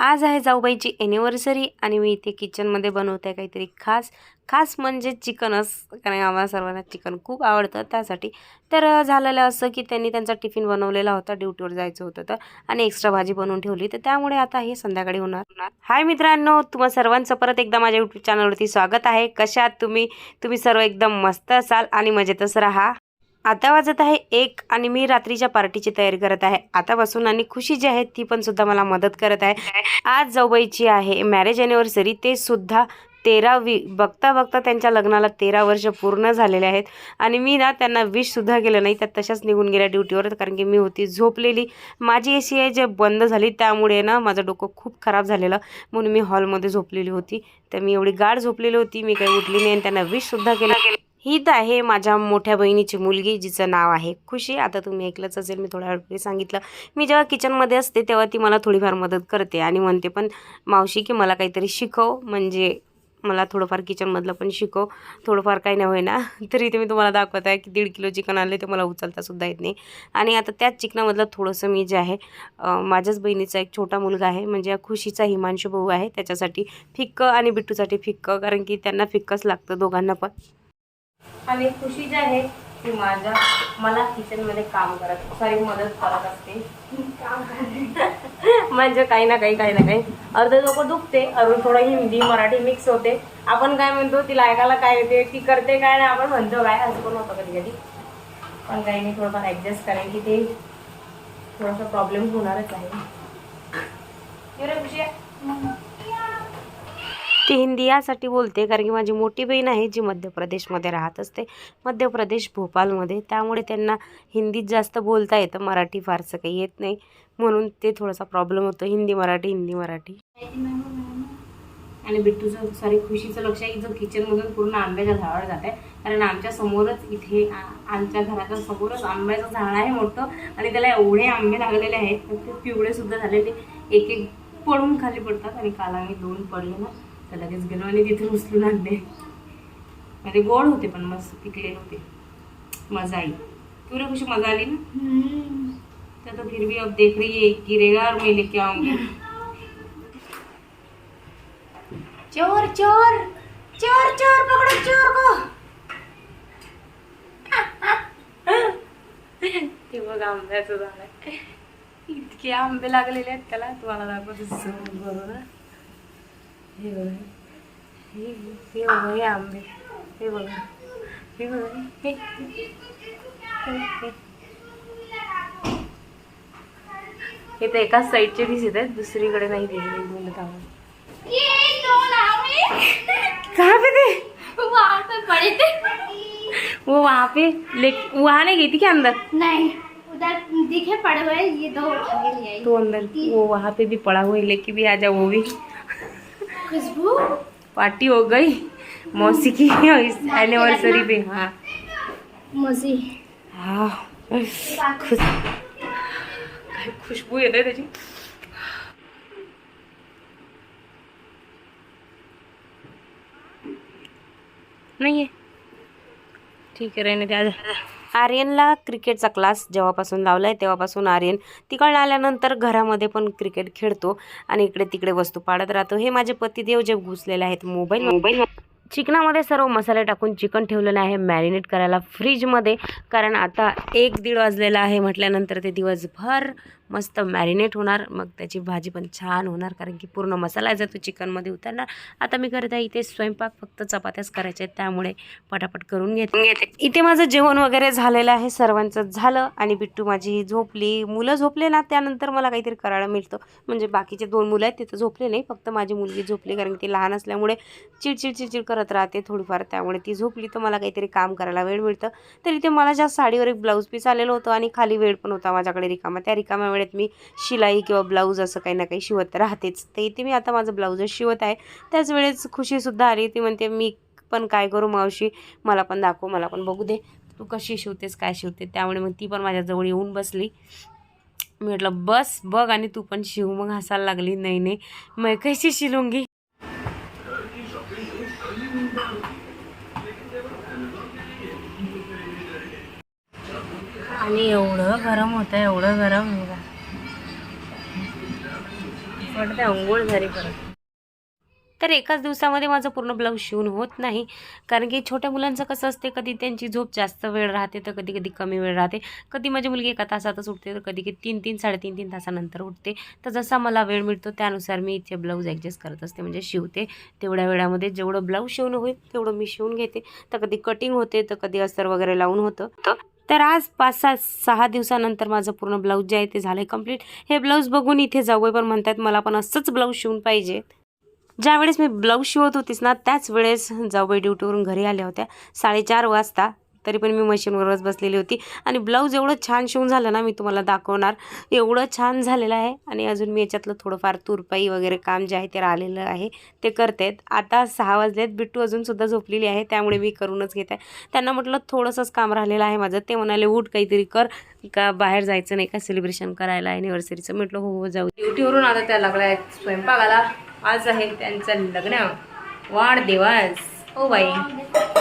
आज आहे जाऊबाईची ॲनिव्हर्सरी आणि मी इथे किचनमध्ये बनवते काहीतरी खास. खास म्हणजे चिकनच कारण आम्हाला सर्वांना चिकन खूप आवडतं त्यासाठी. तर झालेलं असं की त्यांनी त्यांचा टिफिन बनवलेला होता ड्युटीवर जायचं होतं तर आणि एक्स्ट्रा भाजी बनवून ठेवली. तर त्यामुळे आता हे संध्याकाळी होणार. हाय मित्रांनो तुम्हा सर्वांचं परत एकदा माझ्या यूट्यूब चॅनलवरती स्वागत आहे. कशा आहात तुम्ही? तुम्ही सर्व एकदम मस्त असाल आणि मजेतच राहा. आता वाजत आहे एक आणि मी रात्रीच्या पार्टीची तयारी करत आहे. आतापासून आणि खुशी जी आहे ती पण सुद्धा मला मदत करत आहे. आज जाऊबाईची आहे. मॅरेज अॅनिव्हर्सरी ते सुद्धा तेरावी. बघता बघता त्यांच्या लग्नाला तेरा वर्ष पूर्ण झालेले आहेत. आणि मी ना त्यांना विशसुद्धा केलं नाही. त्या तशाच निघून गेल्या ड्युटीवर कारण की मी होती झोपलेली. माझी ए सी आहे जे बंद झाली. त्यामुळे ना माझं डोकं खूप खराब झालेलं. म्हणून मी हॉलमध्ये झोपलेली होती. तर मी एवढी गाढ झोपलेली होती. मी काही उठली नाही आणि त्यांना विशसुद्धा केलं ही तर आहे माझ्या मोठ्या बहिणीची मुलगी जिचं नाव आहे खुशी. आता तुम्ही ऐकलंच असेल मी थोड्या वेळपूर्वी सांगितलं. मी जेव्हा किचनमध्ये असते तेव्हा ती मला थोडीफार मदत करते आणि म्हणते पण मावशी की मला काहीतरी शिकव. म्हणजे मला थोडंफार किचनमधलं पण शिकव. थोडंफार काही नाही होईना. तरी ते मी तुम्हाला दाखवत आहे की दीड किलो चिकन आणले ते मला उचलता सुद्धा येत नाही. आणि आता त्याच चिकनामधलं थोडंसं मी जे आहे माझ्याच बहिणीचा एक छोटा मुलगा आहे. म्हणजे खुशीचा हिमांशू भाऊ आहे. त्याच्यासाठी फिक्क आणि बिट्टूसाठी फिक्क कारण की त्यांना फिक्कच लागतं दोघांना पण. आणि खुशी जी आहे ती माझ्या मला किचनमध्ये काम करत सॉरी मदत करत असते. म्हणजे काही ना काही काही ना काही. अर्ध लोक दुखते अरुण थोडं हिंदी मराठी मिक्स होते. आपण काय म्हणतो तिला ऐकायला काय येते ती करते काय नाही आपण म्हणतो काय असं पण होतं कधी कधी. पण काही नाही थोडंफार ॲडजस्ट करेन की ते थोडासा प्रॉब्लेम होणारच आहे. खुशी आहे? ती हिंदी यासाठी बोलते कारण की माझी मोठी बहीण आहे जी मध्य प्रदेशमध्ये राहत असते. मध्य प्रदेश भोपालमध्ये. त्यामुळे त्यांना हिंदीत जास्त बोलता येतं. मराठी फारसं काही येत नाही. म्हणून ते थोडासा प्रॉब्लेम होतो. हिंदी मराठी हिंदी मराठी. आणि बिट्टूचं सॉरी खुशीचं लक्ष आहे की जो किचनमधून पूर्ण आंब्याच्या झाडावर जात आहे कारण आमच्या समोरच इथे आमच्या घराच्या समोरच आंब्याचं झाड आहे मोठं. आणि त्याला एवढे आंबे लागलेले आहेत. ते पिवळे सुद्धा झालेले. एक एक पडून खाली पडतात आणि काल आम्ही दोन पडले ना. तर लगेच गेलो आणि तिथे उचलून आणले. म्हणजे गोड होते पण मस्त पिकलेले होते. मजा आई तुला खुशी मजा आली ना? तो तो फिर भी अब देख रही है गिरेगा और मैं लेके आऊंगी चोर चोर चोर चोर पकड़ो चोर को. ते बघ आंब्याचं आहे. इतके आंबे लागलेले आहेत त्याला. तुम्हाला दाखवते. करून हा. बघा हे हे बघा हे आंबे हे बघा हे बघा हे तर एकाच साईडचे दिसत आहेत दुसरीकडे नाही दिसले बोलत आहोत. ये दो नावे कहाँ पे थे वहाँ पे पड़े थे वो वहाँ पे ले वहाँ नहीं गई थी क्या अंदर? नहीं उधर दिखे पड़े हुए ये दो तो अंदर वो वहाँ पे भी पड़ा हुआ है लेके भी आ जा वो भी। खुशबू? पार्टी हो गई। मौसी की एनिवर्सरी पे। हाँ। मौसी। हाँ खुश। खुशबू येते त्याची नाही आहे ठीक आहे द्या आर्यनला क्रिकेटचा क्लास जेव्हापासून लावला आहे तेव्हापासून आर्यन तिकडनं आल्यानंतर घरामध्ये पण क्रिकेट खेळतो आणि इकडे तिकडे वस्तू पाडत राहतो. हे माझे पतिदेव जे घुसलेले आहेत मोबाईल मोबाईल चिकनामध्ये सर्व मसाले टाकून चिकन ठेवलेलं आहे मॅरिनेट करायला फ्रीजमध्ये कारण आता एक दीड वाजलेला आहे म्हटल्यानंतर ते दिवसभर मस्त मॅरिनेट होणार मग त्याची भाजी पण छान होणार कारण की पूर्ण मसाला जातो चिकनमध्ये उतरणार. आता मी करत आहे इथे स्वयंपाक फक्त चपात्याच करायच्या आहेत त्यामुळे पटापट करून घेते घेते. इथे माझं जेवण वगैरे झालेलं आहे सर्वांचं झालं आणि बिट्टू माझी झोपली. मुलं झोपले ना त्यानंतर मला काहीतरी करायला मिळतं. म्हणजे बाकीचे दोन मुलं आहेत तिथं झोपले नाही फक्त माझी मुलगी झोपली कारण की ती लहान असल्यामुळे चिडचिड चिडचिड करत राहते थोडीफार. त्यामुळे ती झोपली तर मला काहीतरी काम करायला वेळ मिळतं. तर इथे मला ज्या साडीवर एक ब्लाऊज पीस आलेलं होतं आणि खाली वेळ पण होता माझ्याकडे रिकामा. त्या रिकाम्या वेळेत मी शिलाई किंवा ब्लाऊज असं काही ना काही शिवत राहतेच. ते इथे मी आता माझं ब्लाऊजच शिवत आहे. त्याच वेळेस खुशीसुद्धा आली. ती म्हणते मी पण काय करू मावशी? मला पण दाखव मला पण बघू दे. तू कशी शिवतेस काय शिवते? त्यामुळे मग ती पण माझ्याजवळ येऊन बसली. मी म्हटलं बस बघ आणि तू पण शिव. मग हसायला लागली नाही नाही मैं कशी शिलूंगी? आणि एवढं गरम होतं एवढं गरम. वाटते अंघोळ झाली परत. तर एकाच दिवसामध्ये माझं पूर्ण ब्लाऊज शिवून होत नाही. कारण की छोट्या मुलांचं कसं असते कधी त्यांची झोप जास्त वेळ राहते तर कधी कधी कमी वेळ राहते. कधी माझी मुलगी एका तासातच उठते तर कधी कधी तीन तीन साडेतीन तीन तासानंतर उठते. तर जसा मला वेळ मिळतो त्यानुसार मी इथे ब्लाऊज ॲडजस्ट करत असते म्हणजे शिवते. तेवढ्या वेळामध्ये जेवढं ब्लाऊज शिवणं होईल तेवढं मी शिवून घेते. तर कधी कटिंग होते तर कधी अस्तर वगैरे लावून होतं. तर आज पाच सात सहा दिवसानंतर माझं पूर्ण ब्लाऊज जे आहे ते झालं आहे कंप्लीट हे ब्लाऊज बघून इथे जावई पण म्हणतात मला पण असंच ब्लाऊज शिवून पाहिजे. ज्यावेळेस मी ब्लाऊज शिवत होतीस ना त्याच वेळेस जाऊबाई ड्युटीवरून घरी आल्या होत्या साडेचार वाजता. तरी पण मी मशीनवरच बसलेली होती. आणि ब्लाऊज एवढं छान शिवून झालं ना मी तुम्हाला दाखवणार. एवढं छान झालेलं आहे. आणि अजून मी याच्यातलं थोडंफार तुरपाई वगैरे काम जे आहे ते राहिलेलं आहे. ते करते आता सहा वाजलेत. बिट्टू अजूनसुद्धा झोपलेली आहे. त्यामुळे मी करूनच घेत. आहे त्यांना म्हटलं थोडंसंच काम राहिलेलं आहे माझं. ते म्हणाले उठ काहीतरी कर. का बाहेर जायचं नाही का? सेलिब्रेशन करायला ॲनिव्हर्सरीचं म्हटलं हो हो जाऊ ड्युटीवरून आता त्या लागल्या स्वयंपाकाला. आज आहे त्यांचं लग्न. वाढदिवस. हो बाई.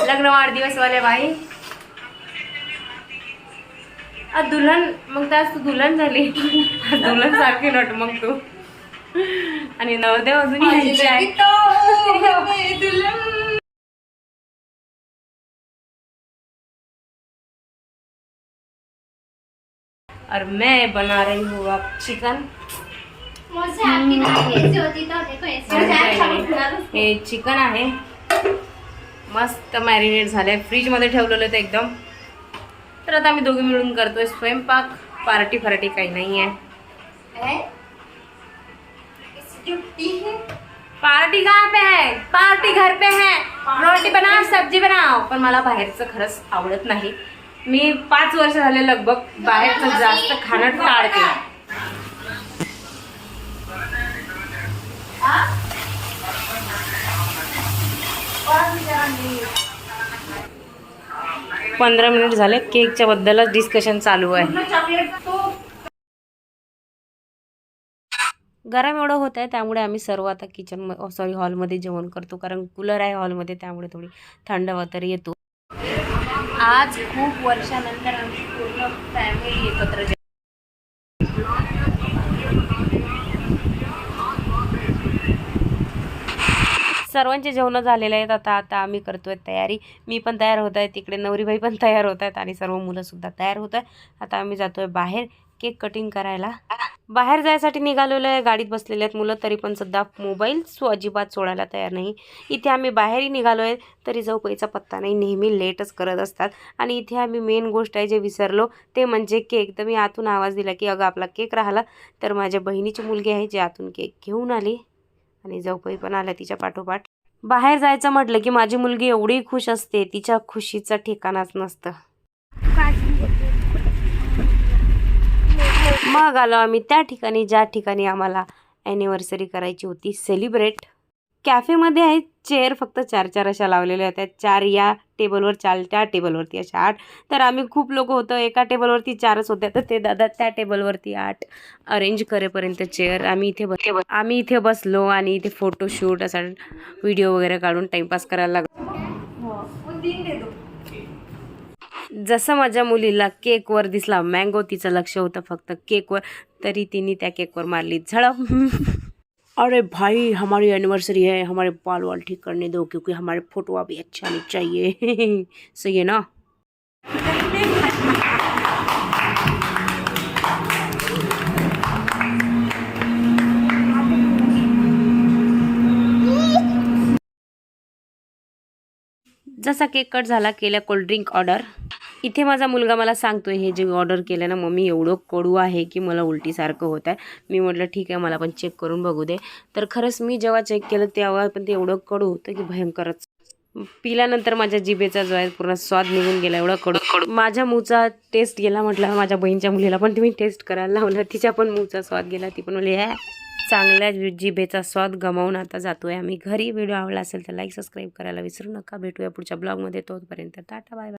लग्न वाढदिवसवाल्या बाई. दुल्हन मग त्यास तू दुल्हन झाली. दुल्हन सारखी नट मग तू. आणि नवदेव अजून और मैं बना रही हूँ अब चिकन. मुझसे आपकी नाक ऐसे होती तो देखो ऐसे हो हे चिकन आहे. मस्त मॅरिनेट झालंय. फ्रीजमध्ये ठेवलेलं ते एकदम. तर आता आम्ही दोघी मिळून करतोय स्वयंपाक. पार्टी फार्टी काही नाही आहे पार्टी कहाँ पे है? पार्टी घर पे है. रोटी बना सब्जी बनाव पण मला बाहेरचं खरंच आवडत नाही. मी पाच वर्ष झाले लगभग बाहेरचं जास्त खाणं टाळते पंधरा मिनिट झाले. केकच्या बद्दलच डिस्कशन चालू आहे. गरम एवढं होत आहे त्यामुळे आम्ही सर्व आता किचन सॉरी हॉलमध्ये जेवण करतो. कारण कूलर आहे हॉलमध्ये त्यामुळे थोडी थंड तर येतो. आज खूप वर्षानंतर आम्ही पूर्ण फॅमिली एकत्र सर्वांचे जेवणं झालेले आहेत. आता आता आम्ही करतो आहे तयारी. मी पण तयार होत आहे. तिकडे नवरीबाई पण तयार होत आहेत आणि सर्व मुलंसुद्धा तयार होत आहेत. आता आम्ही जातोय बाहेर. केक कटिंग करायला. बाहेर जायसाठी निघालेलो आहे. गाडीत बसलेले आहेत मुलं. तरी पण सध्या मोबाईल सो अजिबात सोडायला तयार नाही. इथे आम्ही बाहेरही निघालो आहे. तरी जाऊबाईचा पत्ता नाही. नेहमी लेटच करत असतात. आणि इथे आम्ही मेन गोष्ट आहे जे विसरलो ते म्हणजे केक. तर मी आतून आवाज दिला की अगं आपला केक राहिला. तर माझ्या बहिणीची मुलगी आहे जी आतून केक घेऊन आली. आणि जाऊबाई पण आल्या तिच्या पाठोपाठ. बाहेर जायचं म्हटलं की माझी मुलगी एवढी खुश असते तिच्या खुशीचं ठिकाणच नसतं. मग आलो आम्ही त्या ठिकाणी ज्या ठिकाणी आम्हाला ॲनिव्हर्सरी करायची होती सेलिब्रेट कॅफेमध्ये आहेत चेअर फक्त चार चार अशा लावलेल्या होत्या. चार या टेबलवर चार त्या टेबलवरती अशा आठ. तर आम्ही खूप लोक होतो एका टेबलवरती चारच होत्या तर ते दादा त्या टेबलवरती आठ. अरेंज करेपर्यंत चेअर. आम्ही इथे बस आम्ही इथे बसलो आणि इथे फोटोशूट असा व्हिडिओ वगैरे काढून टाईमपास करायला लागलो. जसं माझ्या मुलीला केकवर दिसला मँगो तिचं लक्ष होतं फक्त केकवर तरी तिने त्या केकवर मारली. झडप अरे भाई, हमारी एनिवर्सरी है, हमारे बाल वाल ठीक करने दो, क्योंकि हमारे फ़ोटो अभी अच्छा नहीं चाहिए। सही है ना? जसा केक कट झाला केल्या कोल्ड्रिंक ऑर्डर इथे माझा मुलगा मला सांगतो हे जे ऑर्डर केलं ना मम्मी एवढं कडू आहे की मला उलटीसारखं होत आहे मी म्हटलं ठीक आहे मला पण चेक करून बघू दे. तर खरंच मी जेव्हा चेक केलं तेव्हा पण ते एवढं कडू होतं की भयंकरच. पिल्यानंतर माझ्या जिभेचा जो आहे पूर्ण स्वाद निघून गेला एवढा कडू. कडू माझ्या मूचा टेस्ट गेला म्हटलं माझ्या बहीणच्या मुलीला पण तुम्ही टेस्ट करायला लावलं तिच्या पण मूचा स्वाद गेला. ती पण म्हणली ह्या चांगल्या जिभेचा स्वाद गमावून आता जातोय आम्ही. घरी व्हिडिओ आवडला असेल तर लाईक सबस्क्राईब करायला विसरू नका. भेटूया पुढच्या ब्लॉगमध्ये तोपर्यंत टाटा बाय बाय